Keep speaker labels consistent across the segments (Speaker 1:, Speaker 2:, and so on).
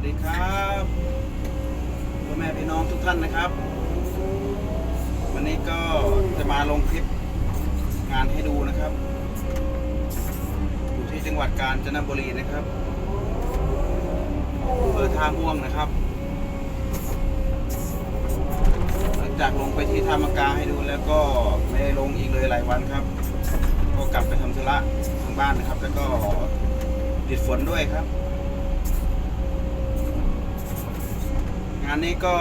Speaker 1: วัสดีครับพ่อแม่พี่น้องทุกท่านนะครับ วันนี้ก็จะมาลงคลิปงานให้ดูนะครับ อยู่ที่จังหวัดกาญจนบุรีนะครับอำเภอท่าม่วงนะครับ หลังจากลงไปที่ท่ามกาให้ดูแล้วก็ไม่ได้ลงอีกเลยหลายวันครับ ก็กลับไปทำธุระทางบ้านนะครับ แล้วก็ติดฝนด้วยครับ งานนี้ก็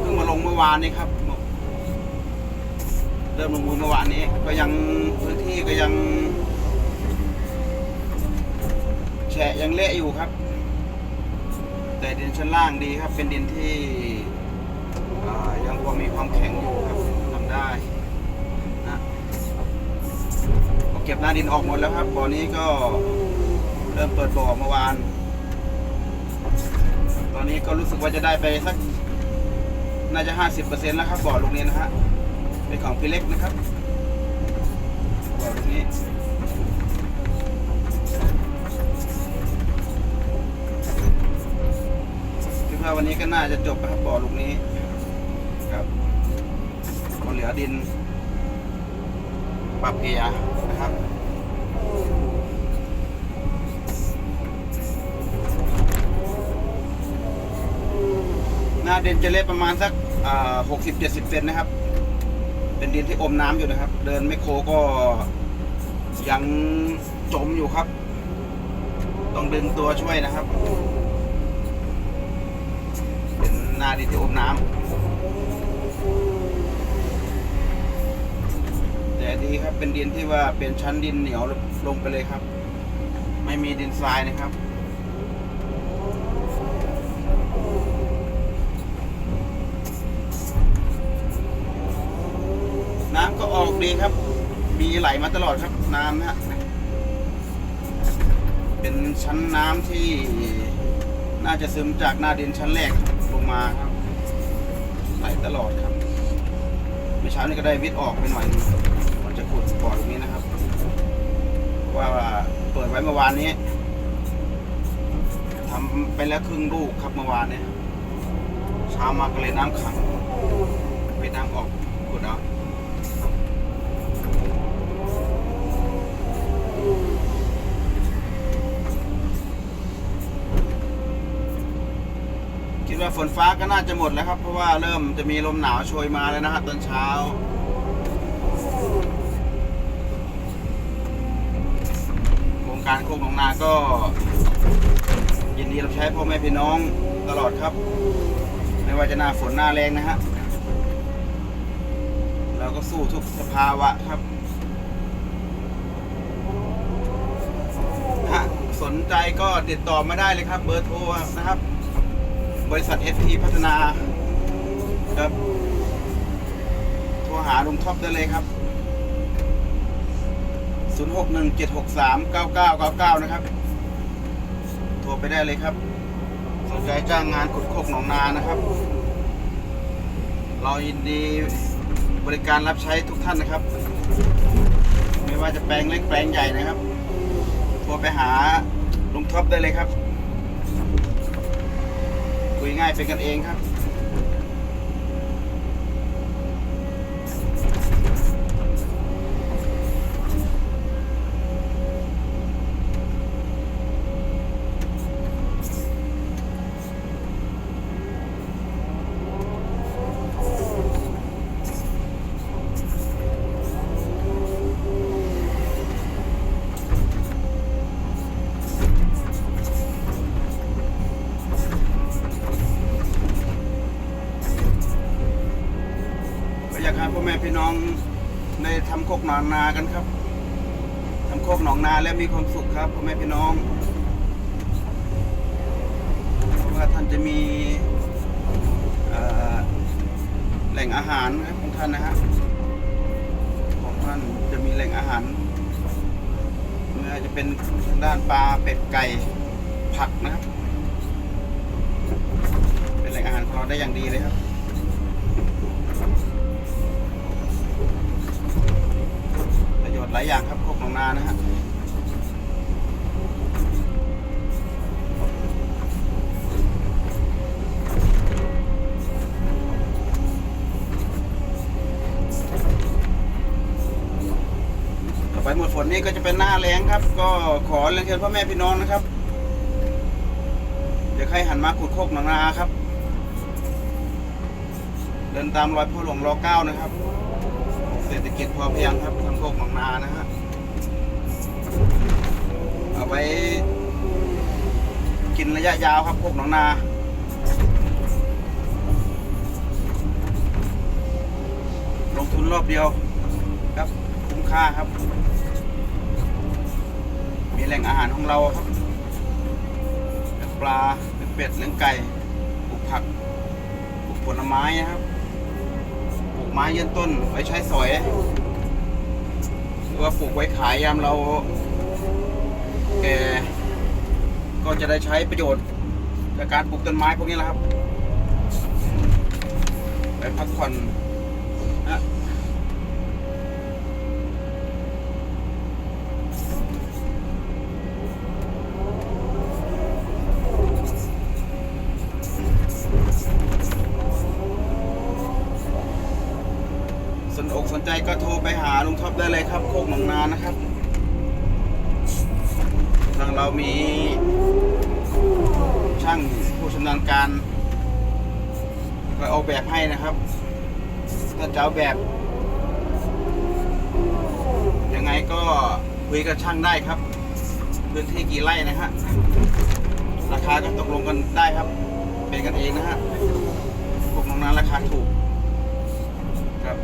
Speaker 1: เพิ่งมาลงเมื่อวานนี้ครับ เริ่มลงมือเมื่อวานนี้ ก็ยังพื้นที่ก็ยังแฉะยังเละอยู่ครับ แต่ดินชั้นล่างดีครับ เป็นดินที่ยังพอมีความแข็งอยู่ครับทำได้นะเก็บหน้าดินออกหมดแล้วครับบ่อนี้ก็เริ่มเปิดบ่อเมื่อวาน ตอนนี้ก็รู้สึกว่าจะได้ไปสัก น่าจะห้าสิบเปอร์เซ็นต์แล้วครับบ่อลูกนี้นะฮะเป็นของพี่เล็กนะครับบ่อลูกนี้คิดว่าวันนี้ก็น่าจะจบนะครับบ่อลูกนี้ครับก็เหลือดิน ปรับเกียร์นะครับ หน้าดินจะเล็ประมาณสักหกสิบเจ็ดสิบเซนนะครับ เป็นดินที่อมน้ำอยู่นะครับ เดินไม่โคก็ยังจมอยู่ครับ ต้องดึงตัวช่วยนะครับ เป็นหน้าดินที่อมน้ำแต่ดีครับเป็นดินที่ว่าเป็นชั้นดินเหนียวลงไปเลยครับ ไม่มีดินทรายนะครับ ก็ออกดีครับ มีไหลมาตลอดครับน้ำนะฮะเป็นชั้นน้ำที่น่าจะซึมจากหน้าดินชั้นแรกลงมาครับ ไหลตลอดครับเมื่อเช้านี้ก็ได้วิทย์ออกไปหน่อยหนึงก่อนจะขุดบ่อตรงนี้นะครับ ว่าเปิดไว้เมื่อวานนี้ทำไปแล้วครึ่งลูกครับเมื่อวานเนี่ยเช้ามาก็เลยน้ำขังวิทย์น้ำออกขุดเอา ดว่าฝนฟ้าก็น่าจะหมดแล้วครับ เพราะว่าเริ่มจะมีลมหนาวโชยมาแล้วนะครับตอนเช้าโครงการโคกหนองนาก็ยินดีรับใช้พ่อแม่พี่น้องตลอดครับ ไม่ว่าจะหน้าฝนหน้าแรงนะฮะเราก็สู้ทุกสภาวะครับสนใจก็ติดต่อมาได้เลยครับ เบอร์โทรนะครับ บริษัท SP พัฒนาครับโทรหาลุงท็อปได้เลยครับ 0617639999 นะครับ โทรไปได้เลยครับ สนใจจ้างงานขุดโคกหนองนานะครับ เรายินดีบริการรับใช้ทุกท่านนะครับ ไม่ว่าจะแปลงเล็กแปลงใหญ่นะครับ โทรไปหาลุงท็อปได้เลยครับ ง่ายเป็นกันเองครับ แม่พี่น้องได้ทำโคกหนองนากันครับทำโคกหนองนาแล้วมีความสุขครับพ่อแม่พี่น้องเพราะว่าท่านจะมีแหล่งอาหารนะของท่านนะฮะของท่านจะมีแหล่งอาหารไม่ว่าจะเป็นทางด้านปลาเป็ดไก่ผักนะครับ เป็นแหล่งอาหารของเราได้อย่างดีเลยครับ ดหลายอย่างครับพวกของนานะฮะไปหมดฝนนี้ก็จะเป็นหน้าแรงครับ ก็ขอเรียนเชิญพ่อแม่พี่น้องนะครับ เดี๋ยวใครหันมาขุดโคกหนองนาครับ เดินตามรอยพ่อหลวงรอเก้านะครับ เกิจพอเพียงครับทำโคกหนองนานะฮะเอาไว้ กินระยะยาวครับโคกหนองนาลงทุนรอบเดียวครับคุ้มค่าครับ มีแหล่งอาหารของเราครับเลี้ยงปลาเลี้ยงเป็ดเลี้ยงไก่ปลูกผักปลูกผลไม้นะครับ ไม้ยืนต้นไว้ใช้สอยหรือว่าปลูกไว้ขายยามเราแก่ก็จะได้ใช้ประโยชน์จากการปลูกต้นไม้พวกนี้แหละครับ ไปพักผ่อน ใจก็โทรไปหาลุงท็อปได้เลยครับโคกหนองนานะครับ ทางเรามีช่างผู้ชำนาญการไปออกแบบให้นะครับ ถ้าจะเอาแบบ ยังไงก็คุยกับช่างได้ครับ พื้นที่กี่ไร่นะฮะ ราคาก็ตกลงกันได้ครับ เป็นกันเองนะฮะพวกน้องนั้นราคาถูก ครับ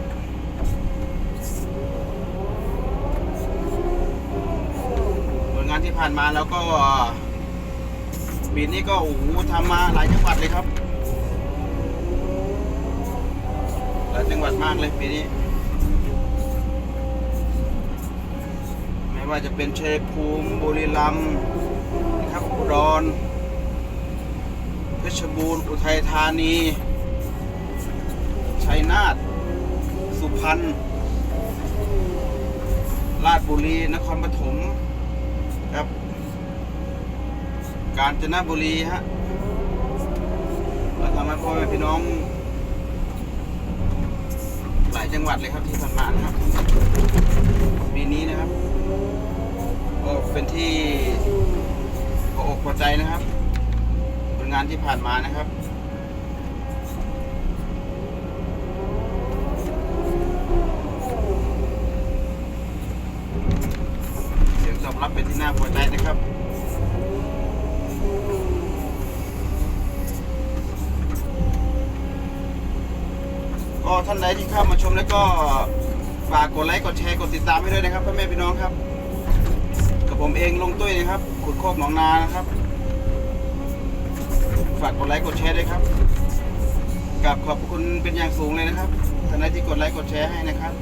Speaker 1: ผลงาน ที่ผ่านมาแล้วก็ปีนี้ก็โอ้โหทำมาหลายจังหวัดเลยครับหลายจังหวัดมากเลยปีนี้ไม่ว่าจะเป็นเชยภูมิบุรีรัมย์นครับอุดรเพชรบูรณ์อุทัยธานีชัยนาทสุพรรณราชบุรีนครปฐม ครับ กาญจนบุรีฮะเราทำให้พ่อแม่พี่น้อง หลายจังหวัดเลยครับที่ผ่านมานะครับปีนี้นะครับก็เป็นที่พออกพอใจนะครับ ผลงานที่ผ่านมานะครับ เสียงตอบรับเป็นที่น่าพอใจนะ ครับก็ท่านใดที่เข้ามาชมแล้วก็ฝากกดไลค์กดแชร์กดติดตามให้ด้วยนะครับพ่อแม่พี่น้องครับ กับผมเองลงตุ้ยนะครับขุดโคกหนองนานะครับ ฝากกดไลค์กดแชร์ด้วยครับกับขอบคุณเป็นอย่างสูงเลยนะครับท่านใดที่กดไลค์กดแชร์ให้นะครับ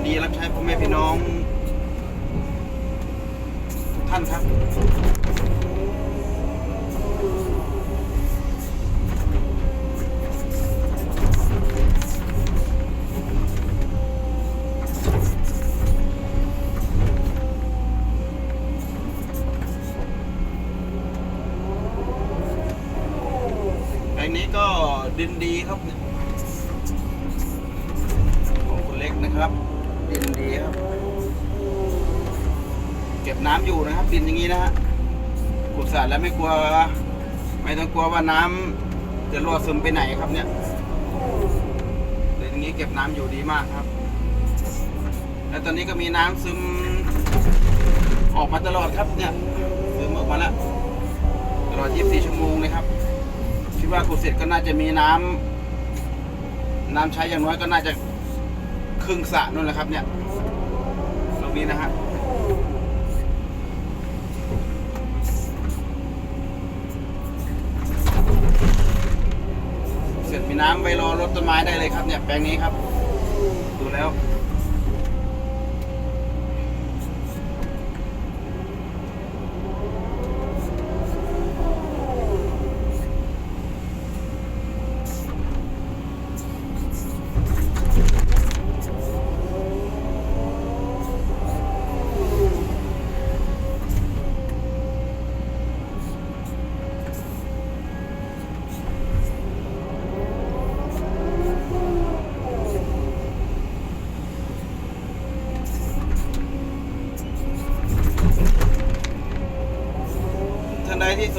Speaker 1: นดีรับใช้พ่อแม่พี่น้อง ทุกท่านครับ น้ำอยู่นะครับดินอย่างนี้นะฮะขุดสระแล้วไม่กลัว ไม่ต้องกลัวว่าน้ำจะรั่วซึมไปไหนครับเนี่ยดินอย่างนี้เก็บน้ำอยู่ดีมากครับ แล้วตอนนี้ก็มีน้ำซึมออกมาตลอดครับเนี่ยซึมออกมาแล้วตลอด 24 ชั่วโมงเลยครับคิดว่าขุดเสร็จก็น่าจะมีน้ำน้ำใช้อย่างน้อยก็น่าจะครึ่งสระนู่นแหละครับ เนี่ยตรงนี้นะฮะ เสร็จมีน้ำไว้รอรดต้นไม้ได้เลยครับเนี่ยแปลงนี้ครับ ดูแล้ว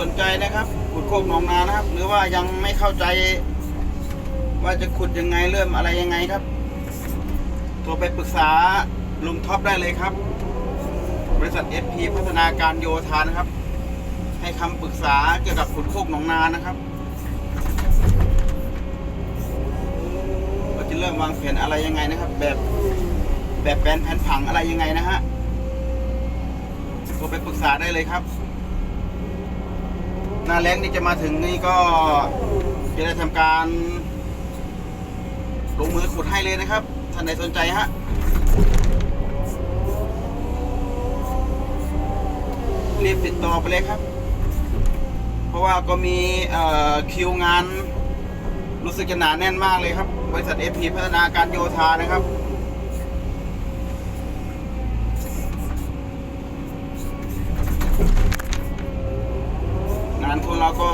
Speaker 1: สนใจนะครับ ขุดโคกหนองนานะครับ หรือว่ายังไม่เข้าใจ ว่าจะขุดยังไงเริ่มอะไรยังไงครับโทรไปปรึกษาลุงท็อปได้เลยครับ บริษัท FP พัฒนาการโยธานะครับ ให้คำปรึกษาเกี่ยวกับขุดโคกหนองนานะครับว่าจะเริ่มวางแผนอะไรยังไงนะครับ แบบแบบแผนแผนผังอะไรยังไงนะฮะโทรไปปรึกษาได้เลยครับ หน้าแรงนี่จะมาถึงนี่ก็จะได้ทำการ ลงมือขุดให้เลยนะครับ ท่านใดสนใจฮะรีบติดต่อไปเลยครับ เพราะว่าก็มีเอ่อคิวงาน รู้สึกจะหนาแน่นมากเลยครับ บริษัทเอพีพัฒนาการโยธานะครับานของเราก็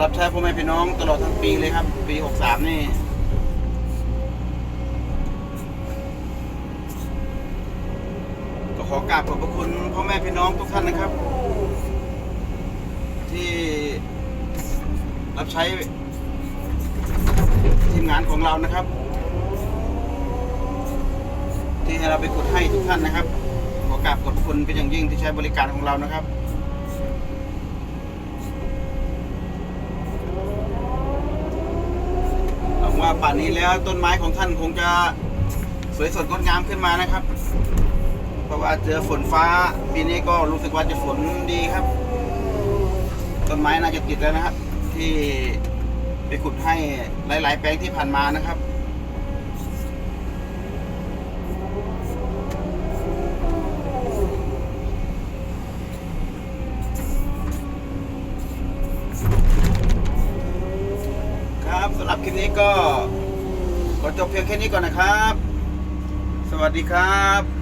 Speaker 1: รับใช้พ่อแม่พี่น้องตลอดทั้งปีเลยครับ ปี 63 นี่ก็ขอกราบขอบพระคุณพ่อแม่พี่น้องทุกท่านนะครับ ที่รับใช้ทีมงานของเรานะครับ ที่ให้เราไปขุดให้ทุกท่านนะครับ ขอกราบขอบพระคุณเป็นอย่างยิ่งที่ใช้บริการของเรานะครับ ว่าป่านนี้แล้วต้นไม้ของท่านคงจะสวยสดงดงามขึ้นมานะครับ เพราะว่าเจอฝนฟ้าปีนี้ก็รู้สึกว่าจะฝนดีครับ ต้นไม้น่าจะติดแล้วนะครับ ที่ไปขุดให้หลาย ๆ แปลงที่ผ่านมานะครับครับสำหรับคลิปนี้ก็ จบเพียงแค่นี้ก่อนนะครับ สวัสดีครับ